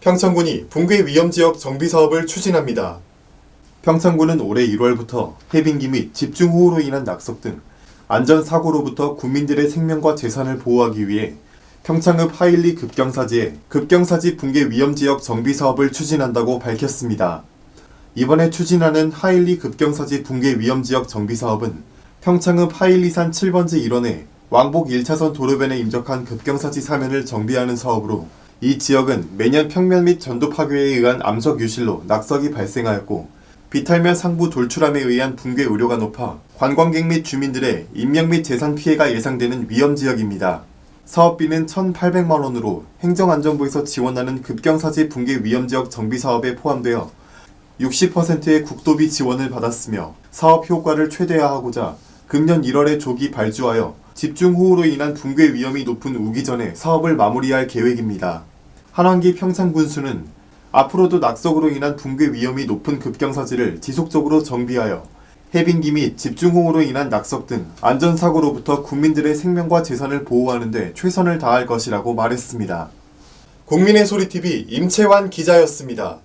평창군이 붕괴 위험 지역 정비 사업을 추진합니다. 평창군은 올해 1월부터 해빙기 및 집중호우로 인한 낙석 등 안전사고로부터 국민들의 생명과 재산을 보호하기 위해 평창읍 하일리 급경사지에 급경사지 붕괴 위험 지역 정비 사업을 추진한다고 밝혔습니다. 이번에 추진하는 하일리 급경사지 붕괴 위험 지역 정비 사업은 평창읍 하일리산 7번지 일원에 왕복 1차선 도로변에 임적한 급경사지 사면을 정비하는 사업으로 이 지역은 매년 평면 및 전도 파괴에 의한 암석 유실로 낙석이 발생하였고 비탈면 상부 돌출함에 의한 붕괴 우려가 높아 관광객 및 주민들의 인명 및 재산 피해가 예상되는 위험 지역입니다. 사업비는 1,800만 원으로 행정안전부에서 지원하는 급경사지 붕괴 위험 지역 정비 사업에 포함되어 60%의 국도비 지원을 받았으며 사업 효과를 최대화하고자 금년 1월에 조기 발주하여 집중호우로 인한 붕괴 위험이 높은 우기 전에 사업을 마무리할 계획입니다. 한환기 평창군수는 앞으로도 낙석으로 인한 붕괴 위험이 높은 급경사지를 지속적으로 정비하여 해빙기 및 집중호우로 인한 낙석 등 안전사고로부터 국민들의 생명과 재산을 보호하는 데 최선을 다할 것이라고 말했습니다. 국민의 소리TV 임채환 기자였습니다.